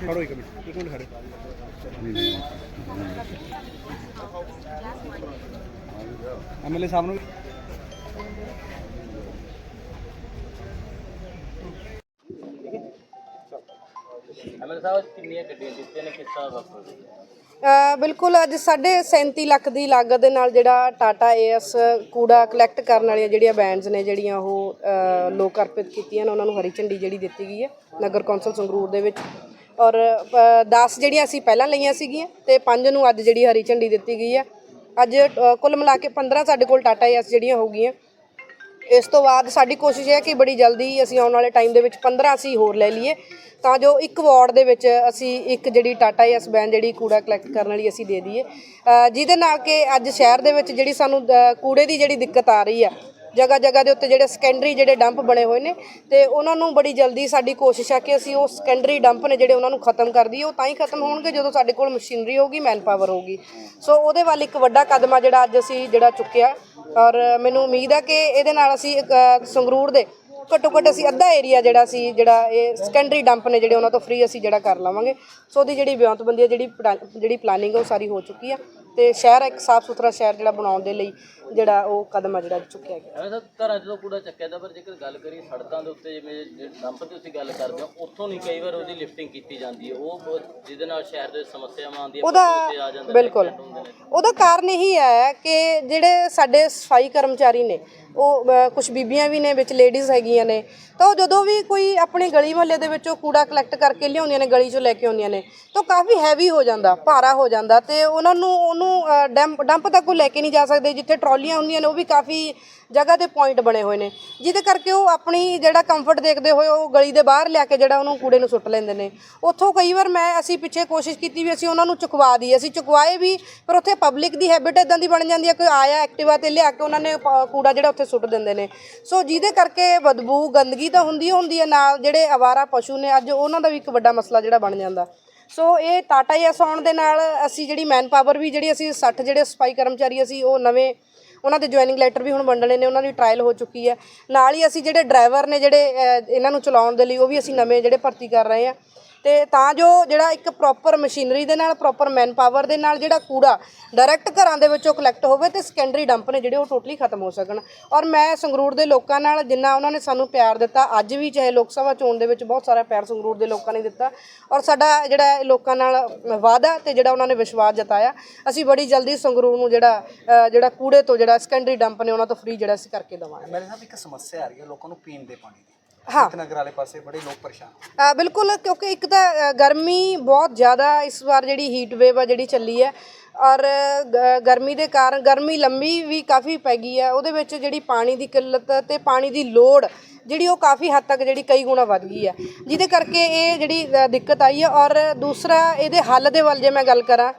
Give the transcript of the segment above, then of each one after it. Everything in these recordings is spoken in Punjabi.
ਖੜੋ ਇੱਕ ਮਿੰਟ ਇੱਕ ਮਿੰਟ ਖੜੇ ਐਮਐਲਏ ਸਾਹਿਬ ਨੂੰ ਐਮਐਲ ਸਾਹਿਬ ਕਿੰਨੀਆਂ ਗੱਡੀਆਂ ਦਿੱਤੀਆਂ ਨੇ ਕਿਸ ਤਰ੍ਹਾਂ ਵਾਪਰ ਅ, ਬਿਲਕੁਲ ਅੱਜ 37 ਲੱਖ ਦੀ ਲਾਗਤ ਦੇ ਨਾਲ ਜਿਹੜਾ ਟਾਟਾ ਏਐਸ ਕੂੜਾ ਕਲੈਕਟ ਕਰਨ ਵਾਲੀਆਂ ਜਿਹੜੀਆਂ ਵੈਨਸ ਨੇ, ਜਿਹੜੀਆਂ ਉਹ ਲੋਕ ਅਰਪਿਤ ਕੀਤੀਆਂ ਨੇ, ਉਹਨਾਂ ਨੂੰ ਹਰੀ ਝੰਡੀ ਜਿਹੜੀ ਦਿੱਤੀ ਗਈ ਹੈ ਨਗਰ ਕੌਂਸਲ ਸੰਗਰੂਰ ਦੇ ਵਿੱਚ। ਔਰ 10 ਜਿਹੜੀਆਂ ਅਸੀਂ ਪਹਿਲਾਂ ਲਈਆਂ ਸੀਗੀਆਂ ਤੇ 5 ਨੂੰ ਅੱਜ ਜਿਹੜੀ ਹਰੀ ਝੰਡੀ ਦਿੱਤੀ ਗਈ ਹੈ। ਅੱਜ ਕੁੱਲ ਮਿਲਾ ਕੇ 15 ਸਾਡੇ ਕੋਲ ਟਾਟਾ ਏਐਸ ਜਿਹੜੀਆਂ ਹੋਗੀਆਂ ਇਸ ਤੋਂ ਬਾਅਦ ਸਾਡੀ ਕੋਸ਼ਿਸ਼ ਹੈ ਕਿ ਬੜੀ ਜਲਦੀ ਅਸੀਂ ਆਉਣ ਵਾਲੇ ਟਾਈਮ ਦੇ ਵਿੱਚ 15 ਅਸੀਂ ਹੋਰ ਲੈ ਲਈਏ। ਤਾਂ ਜੋ ਇੱਕ ਵਾਰਡ ਦੇ ਵਿੱਚ ਅਸੀਂ ਇੱਕ ਜਿਹੜੀ ਟਾਟਾ ਐਸ ਬੈਨ ਜਿਹੜੀ ਕੂੜਾ ਕਲੈਕਟ ਕਰਨ ਵਾਲੀ ਅਸੀਂ ਦੇ ਦਈਏ। ਜਿਹਦੇ ਨਾਲ ਕਿ ਅੱਜ ਸ਼ਹਿਰ ਦੇ ਵਿੱਚ ਜਿਹੜੀ ਸਾਨੂੰ ਕੂੜੇ ਦੀ ਜਿਹੜੀ ਦਿੱਕਤ ਆ ਰਹੀ ਆ ਜਗ੍ਹਾ ਜਗ੍ਹਾ ਦੇ ਉੱਤੇ ਜਿਹੜੇ ਸੈਕੰਡਰੀ ਜਿਹੜੇ ਡੰਪ ਬਣੇ ਹੋਏ ਨੇ, ਤੇ ਉਹਨਾਂ ਨੂੰ ਬੜੀ ਜਲਦੀ ਸਾਡੀ ਕੋਸ਼ਿਸ਼ ਆ ਕਿ ਅਸੀਂ ਉਹ ਸੈਕੰਡਰੀ ਡੰਪ ਨੇ ਜਿਹੜੇ ਉਹਨਾਂ ਨੂੰ ਖਤਮ ਕਰ ਦਈਏ, ਉਹ ਤਾਂ ਹੀ ਖਤਮ ਹੋਣਗੇ ਜਦੋਂ ਸਾਡੇ ਕੋਲ ਮਸ਼ੀਨਰੀ ਹੋਊਗੀ ਮੈਨ ਪਾਵਰ ਹੋਊਗੀ। ਸੋ ਉਹਦੇ ਵੱਲ ਇੱਕ ਵੱਡਾ ਕਦਮ ਆ ਜਿਹੜਾ ਅੱਜ ਅਸੀਂ ਜਿਹੜਾ ਚੁੱਕਿਆ। ਔਰ ਮੈਨੂੰ ਉਮੀਦ ਆ ਕਿ ਇਹਦੇ ਨਾਲ ਅਸੀਂ ਇੱਕ, ਸੰਗਰੂਰ ਦੇ ਘੱਟੋ ਘੱਟ ਅਸੀਂ ਅੱਧਾ ਏਰੀਆ ਜਿਹੜਾ ਸੀ ਜਿਹੜਾ ਇਹ ਸੈਕੰਡਰੀ ਡੰਪ ਨੇ ਜਿਹੜੇ ਉਹਨਾਂ ਤੋਂ ਫ੍ਰੀ ਅਸੀਂ ਜਿਹੜਾ ਕਰ ਲਵਾਂਗੇ। ਸੋ ਉਹਦੀ ਜਿਹੜੀ ਵਿਉਂਤਬੰਦੀ ਹੈ ਜਿਹੜੀ ਪੜਾ- ਜਿਹੜੀ ਪਲਾਨਿੰਗ ਹੈ ਉਹ ਸਾਰੀ ਹੋ ਚੁੱਕੀ ਆ। ਤੇ ਸ਼ਹਿਰ ਇੱਕ ਸਾਫ਼ ਸੁਥਰਾ ਸ਼ਹਿਰ ਜਿਹੜਾ ਬਣਾਉਣ ਦੇ ਲਈ ਜਿਹੜਾ ਉਹ ਕਦਮ ਆ ਜਿਹੜਾ ਚੁੱਕਿਆ ਗਿਆ। ਐਮਐਲ ਸਾਹਿਬ ਘਰਾਂ ਤਾਂ ਕੂੜਾ ਚੱਕਿਆ ਦਾ ਪਰ ਜੇਕਰ ਗੱਲ ਕਰੀਏ ਸੜਕਾਂ ਦੇ ਉੱਤੇ ਜਿਵੇਂ ਡੰਪ ਤੇ ਤੁਸੀਂ ਗੱਲ ਕਰਦੇ ਹੋ ਉੱਥੋਂ ਨਹੀਂ ਕਈ ਵਾਰ ਉਹਦੀ ਲਿਫਟਿੰਗ ਕੀਤੀ ਜਾਂਦੀ ਹੈ। ਉਹ ਜਿਹਦੇ ਨਾਲ ਸ਼ਹਿਰ ਦੇ ਸਮੱਸਿਆਵਾਂ ਆਉਂਦੀਆਂ ਉਹਦਾ ਜਾਂਦੇ ਬਿਲਕੁਲ। ਉਹਦਾ ਕਾਰਨ ਇਹੀ ਹੈ ਕਿ ਜਿਹੜੇ ਸਾਡੇ ਸਫ਼ਾਈ ਕਰਮਚਾਰੀ ਨੇ ਉਹ ਕੁਝ ਬੀਬੀਆਂ ਵੀ ਨੇ ਵਿੱਚ ਲੇਡੀਜ਼ ਹੈਗੀਆਂ ਨੇ ਤਾਂ ਉਹ ਜਦੋਂ ਵੀ ਕੋਈ ਆਪਣੀ ਗਲੀ ਮੁਹੱਲੇ ਦੇ ਵਿੱਚੋਂ ਕੂੜਾ ਕਲੈਕਟ ਕਰਕੇ ਲਿਆਉਂਦੀਆਂ ਨੇ ਗਲੀ 'ਚੋਂ ਲੈ ਕੇ ਆਉਂਦੀਆਂ ਨੇ ਤਾਂ ਕਾਫੀ ਹੈਵੀ ਹੋ ਜਾਂਦਾ ਭਾਰਾ ਹੋ ਜਾਂਦਾ ਤੇ ਉਹਨਾਂ ਨੂੰ ਉਹਨੂੰ ਅ, ਡੰਪ ਡੰਪ ਤੱਕ ਉਹ ਲੈ ਕੇ ਨਹੀਂ ਜਾ ਸਕਦੇ ਜਿੱਥੇ ਟਰਾਲੀਆਂ ਹੁੰਦੀਆਂ ਨੇ ਉਹ ਵੀ ਕਾਫੀ ਜਗ੍ਹਾ ਤੇ ਪੁਆਇੰਟ ਬਣੇ ਹੋਏ ਨੇ। ਜਿਹਦੇ ਕਰਕੇ ਉਹ ਆਪਣੀ ਜਿਹੜਾ ਕੰਫਰਟ ਦੇਖਦੇ ਹੋਏ ਉਹ ਗਲੀ ਦੇ ਬਾਹਰ ਲਿਆ ਕੇ ਜਿਹੜਾ ਉਹਨੂੰ ਕੂੜੇ ਨੂੰ ਸੁੱਟ ਲੈਂਦੇ ਨੇ। ਉੱਥੋਂ ਕਈ ਵਾਰ ਮੈਂ ਅਸੀਂ ਪਿੱਛੇ ਕੋਸ਼ਿਸ਼ ਕੀਤੀ ਵੀ ਅਸੀਂ ਉਹਨਾਂ ਨੂੰ ਚੁਕਵਾ ਦਈਏ। ਅਸੀਂ ਚੁਕਵਾਏ ਵੀ ਪਰ ਉੱਥੇ ਪਬਲਿਕ ਦੀ ਹੈਬਿਟ ਇਦਾਂ ਦੀ ਬਣ ਜਾਂਦੀ ਹੈ ਕੋਈ ਆਇਆ ਐਕਟਿਵਾ ਤੇ ਲਿਆ ਕੇ ਉਹਨਾਂ ਨੇ ਕੂੜਾ ਜਿਹੜਾ ਉੱਥੇ ਸੁੱਟ ਦਿੰਦੇ ਨੇ। ਸੋ ਜਿਹਦੇ ਕਰਕੇ ਬਦਬੂ ਗੰਦਗੀ ਤਾਂ ਹੁੰਦੀ ਹੁੰਦੀ ਹੈ ਨਾਲ ਜਿਹੜੇ ਆਵਾਰਾ ਪਸ਼ੂ ਨੇ ਅੱਜ ਉਹਨਾਂ ਦਾ ਵੀ ਇੱਕ ਵੱਡਾ ਮਸਲਾ ਜਿਹੜਾ ਬਣ ਜਾਂਦਾ। ਸੋ ਇਹ ਟਾਟਾ ਐਸ ਆਉਣ ਦੇ ਨਾਲ ਅਸੀਂ ਜਿਹੜੀ ਮੈਨ ਪਾਵਰ ਵੀ ਜਿਹੜੀ ਅਸੀਂ 60 ਜਿਹੜੇ ਸਫ਼ਾਈ ਕਰਮਚਾਰੀ ਅਸੀਂ ਉਹ ਨਵੇਂ ਉਹਨਾਂ ਦੇ ਜੁਆਇਨਿੰਗ ਲੈਟਰ ਵੀ ਹੁਣ ਵੰਡਣੇ ਨੇ, ਉਹਨਾਂ ਦੀ ਟ੍ਰਾਇਲ ਹੋ ਚੁੱਕੀ ਹੈ। ਨਾਲ ਹੀ ਅਸੀਂ ਜਿਹੜੇ ਡਰਾਈਵਰ ਨੇ ਜਿਹੜੇ ਇਹਨਾਂ ਨੂੰ ਚਲਾਉਣ ਦੇ ਲਈ ਉਹ ਵੀ ਅਸੀਂ ਨਵੇਂ ਜਿਹੜੇ ਭਰਤੀ ਕਰ ਰਹੇ ਹਾਂ। ਤੇ ਤਾਂ ਜੋ ਜਿਹੜਾ ਇੱਕ ਪ੍ਰੋਪਰ ਮਸ਼ੀਨਰੀ ਦੇ ਨਾਲ ਪ੍ਰੋਪਰ ਮੈਨ ਪਾਵਰ ਦੇ ਨਾਲ ਜਿਹੜਾ ਕੂੜਾ ਡਾਇਰੈਕਟ ਘਰਾਂ ਦੇ ਵਿੱਚੋਂ ਕਲੈਕਟ ਹੋਵੇ ਤੇ ਸੈਕੰਡਰੀ ਡੰਪ ਨੇ ਜਿਹੜੇ ਉਹ ਟੋਟਲੀ ਖਤਮ ਹੋ ਸਕਣ। ਔਰ ਮੈਂ ਸੰਗਰੂਰ ਦੇ ਲੋਕਾਂ ਨਾਲ ਜਿੰਨਾ ਉਹਨਾਂ ਨੇ ਸਾਨੂੰ ਪਿਆਰ ਦਿੱਤਾ, ਅੱਜ ਵੀ ਚਾਹੇ ਲੋਕ ਸਭਾ ਚੋਣ ਦੇ ਵਿੱਚ ਬਹੁਤ ਸਾਰਾ ਪਿਆਰ ਸੰਗਰੂਰ ਦੇ ਲੋਕਾਂ ਨੇ ਦਿੱਤਾ। ਔਰ ਸਾਡਾ ਜਿਹੜਾ ਲੋਕਾਂ ਨਾਲ ਵਾਅਦਾ ਤੇ ਜਿਹੜਾ ਉਹਨਾਂ ਨੇ ਵਿਸ਼ਵਾਸ ਜਤਾਇਆ, ਅਸੀਂ ਬੜੀ ਜਲਦੀ ਸੰਗਰੂਰ ਨੂੰ ਜਿਹੜਾ ਜਿਹੜਾ ਕੂੜੇ ਤੋਂ ਜਿਹੜਾ ਸੈਕੰਡਰੀ ਡੰਪ ਨੇ ਉਹਨਾਂ ਤੋਂ ਫ੍ਰੀ ਜਿਹੜਾ ਅਸੀਂ ਕਰਕੇ ਦੇਵਾਂਗੇ। ਮੇਰੇ ਸਾਹਿਬ ਇੱਕ ਸਮੱਸਿਆ ਆ ਰਹੀ ਹੈ, ਲੋਕਾਂ ਨੂੰ ਪੀਣ ਦੇ ਪਾਣੀ ਦੀ। ਹਾਂ। ਨਗਰ ਵਾਲੇ ਪਾਸੇ ਬੜੇ ਲੋਕ ਪਰੇਸ਼ਾਨ ਅ, ਬਿਲਕੁਲ ਕਿਉਂਕਿ ਇੱਕ ਤਾਂ ਅ, ਗਰਮੀ ਬਹੁਤ ਜ਼ਿਆਦਾ ਇਸ ਵਾਰ ਜਿਹੜੀ ਹੀਟ ਵੇਵ ਆ ਜਿਹੜੀ ਚੱਲੀ ਹੈ। ਔਰ ਗ- ਗਰਮੀ ਦੇ ਕਾਰਨ ਗਰਮੀ ਲੰਮੀ ਵੀ ਕਾਫੀ ਪੈ ਗਈ ਹੈ। ਉਹਦੇ ਵਿੱਚ ਜਿਹੜੀ ਪਾਣੀ ਦੀ ਕਿੱਲਤ ਤੇ ਪਾਣੀ ਦੀ ਲੋੜ ਜਿਹੜੀ ਉਹ ਕਾਫੀ ਹੱਦ ਤੱਕ ਜਿਹੜੀ ਕਈ ਗੁਣਾ ਵੱਧ ਗਈ ਹੈ। ਜਿਹਦੇ ਕਰਕੇ ਇਹ ਜਿਹੜੀ ਅ, ਦਿੱਕਤ ਆਈ ਹੈ। ਔਰ ਦੂਸਰਾ ਇਹਦੇ ਹੱਲ ਦੇ ਵੱਲ ਜੇ ਮੈਂ ਗੱਲ ਕਰਾਂ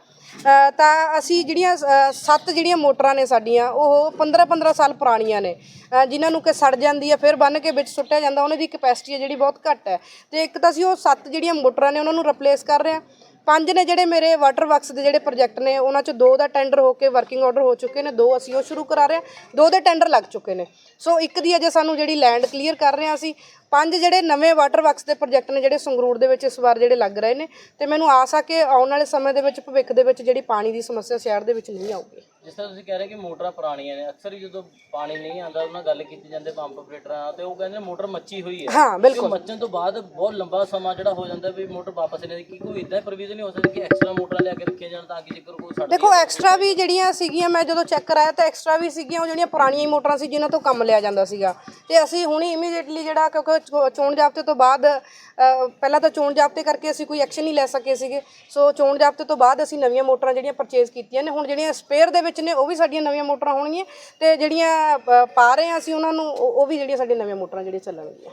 ਤਾਂ ਅਸੀਂ ਜਿਹੜੀਆਂ ਸੱਤ ਜਿਹੜੀਆਂ ਮੋਟਰਾਂ ਨੇ ਸਾਡੀਆਂ ਉਹ 15 15 ਸਾਲ ਪੁਰਾਣੀਆਂ ਨੇ। ਅ, ਜਿਨ੍ਹਾਂ ਨੂੰ ਕਿ ਸੜ ਜਾਂਦੀ ਹੈ ਫਿਰ ਬੰਨ ਕੇ ਵਿੱਚ ਸੁੱਟਿਆ ਜਾਂਦਾ ਉਹਨਾਂ ਦੀ ਕਪੈਸਿਟੀ ਹੈ ਜਿਹੜੀ ਬਹੁਤ ਘੱਟ ਹੈ। ਤੇ ਇੱਕ ਤਾਂ ਅਸੀਂ ਉਹ ਸੱਤ ਜਿਹੜੀਆਂ ਮੋਟਰਾਂ ਨੇ ਉਹਨਾਂ ਨੂੰ ਰਿਪਲੇਸ ਕਰ ਰਹੇ ਹਾਂ। ਪੰਜ ਨੇ ਜਿਹੜੇ ਮੇਰੇ ਵਾਟਰ ਵਰਕਸ ਦੇ ਜਿਹੜੇ ਪ੍ਰੋਜੈਕਟ ਨੇ ਉਹਨਾਂ ਚ ਦੋ ਦਾ ਟੈਂਡਰ ਹੋ ਕੇ ਵਰਕਿੰਗ ਆਰਡਰ ਹੋ ਚੁੱਕੇ ਨੇ ਦੋ ਅਸੀਂ ਉਹ ਸ਼ੁਰੂ ਕਰਾ ਰਹੇ ਹਾਂ ਦੋ ਦੇ ਟੈਂਡਰ ਲੱਗ ਚੁੱਕੇ ਨੇ। ਸੋ ਇੱਕ ਦੀ ਅਜੇ ਸਾਨੂੰ ਜਿਹੜੀ ਲੈਂਡ ਕਲੀਅਰ ਕਰ ਰਹੇ ਹਾਂ ਅਸੀਂ ਪੰਜ ਜਿਹੜੇ ਨਵੇਂ ਵਾਟਰ ਵਰਕਸ ਦੇ ਪ੍ਰੋਜੈਕਟ ਨੇ ਜਿਹੜੇ ਸੰਗਰੂਰ ਦੇ ਵਿੱਚ ਇਸ ਵਾਰ ਜਿਹੜੇ ਲੱਗ ਰਹੇ ਨੇ ਤੇ ਮੈਨੂੰ ਆਸ ਆ ਕਿ ਆਉਣ ਵਾਲੇ ਸਮੇਂ ਦੇ ਵਿੱਚ ਭਵਿੱਖ ਦੇ ਵਿੱਚ ਜਿਹੜੀ ਪਾਣੀ ਦੀ ਸਮੱਸਿਆ ਸ਼ਹਿਰ ਦੇ ਵਿੱਚ ਨਹੀਂ ਆਊਗੀ। ਜਿਸ ਤਰ੍ਹਾਂ ਤੁਸੀਂ ਕਹਿ ਰਹੇ ਕਿ ਮੋਟਰਾਂ ਪੁਰਾਣੀਆਂ ਨੇ ਅਕਸਰ ਹੀ ਜਦੋਂ ਪਾਣੀ ਨਹੀਂ ਆਉਂਦਾ ਉਹਨਾਂ ਗੱਲ ਕੀਤੀ ਜਾਂਦੇ ਪੰਪ ਆਪਰੇਟਰਾਂ ਨਾਲ ਤੇ ਉਹ ਕਹਿੰਦੇ ਮੋਟਰ ਮੱਚੀ ਹੋਈ ਹੈ। ਹਾਂ ਬਿਲਕੁਲ। ਮੱਚਣ ਤੋਂ ਬਾਅਦ ਬਹੁਤ ਲੰਬਾ ਸਮਾਂ ਜਿਹੜਾ ਹੋ ਜਾਂਦਾ ਵੀ ਮੋਟਰ ਵਾਪਸ ਨਹੀਂ ਕੀ ਕੋਈ ਇਦਾਂ ਪ੍ਰੋਵੀਜ਼ਨ ਨਹੀਂ ਹੋ ਸਕਦੀ ਕਿ ਐਕਸਟਰਾ ਮੋਟਰਾਂ ਲਿਆ ਕੇ ਰੱਖੀਆਂ ਜਾਣ ਤਾਂ ਕਿ ਜੇਕਰ ਕੋਈ ਸੜ ਦੇਖੋ ਐਕਸਟਰਾ ਵੀ ਜਿਹੜੀਆਂ ਸੀਗੀਆਂ ਮੈਂ ਜਦੋਂ ਚੈੱਕ ਕਰਾਇਆ ਤਾਂ ਐਕਸਟਰਾ ਵੀ ਸੀਗੀਆਂ ਉਹ ਜਿਹੜੀਆਂ ਪੁਰਾਣੀਆਂ ਹੀ ਮੋਟਰਾਂ ਸੀ ਜਿਨ੍ਹਾਂ ਤੋਂ ਕੰਮ ਲਿਆ ਜਾਂਦਾ ਸੀਗਾ। ਤੇ ਅਸੀਂ ਹੁਣੀ ਇਮੀਡੀਏਟਲੀ ਜਿਹੜਾ ਕਿਉਂਕਿ ਚੋ- ਚੋਣ ਜਾਬਤੇ ਤੋਂ ਬਾਅਦ ਅ, ਪਹਿਲਾਂ ਤਾਂ ਚੋਣ ਜਾਬਤੇ ਕਰਕੇ ਅਸੀਂ ਕੋਈ ਐਕਸ਼ਨ ਨਹੀਂ ਲੈ ਸਕੇ ਸੀਗੇ। ਸੋ ਚੋਣ ਜਾਬਤੇ ਤੋਂ ਬਾਅਦ ਅਸੀਂ ਨਵੀਆਂ ਮੋਟਰਾਂ ਜਿਹੜੀਆਂ ਪਰਚੇਸ ਕੀਤੀਆਂ ਨੇ ਹੁਣ ਜਿਹੜੀਆਂ ਸਪੇਅਰ ਦੇ ਵਿੱਚ ਨੇ ਉਹ ਵੀ ਸਾਡੀਆਂ ਨਵੀਆਂ ਮੋਟਰਾਂ ਹੋਣਗੀਆਂ ਤੇ ਜਿਹੜੀਆਂ ਅ, ਪਾ ਰਹੇ ਹਾਂ ਅਸੀਂ ਉਹਨਾਂ ਨੂੰ ਉਹ ਉਹ ਵੀ ਜਿਹੜੀਆਂ ਸਾਡੀਆਂ ਨਵੀਆਂ ਮੋਟਰਾਂ ਜਿਹੜੀਆਂ ਚੱਲਣਗੀਆਂ।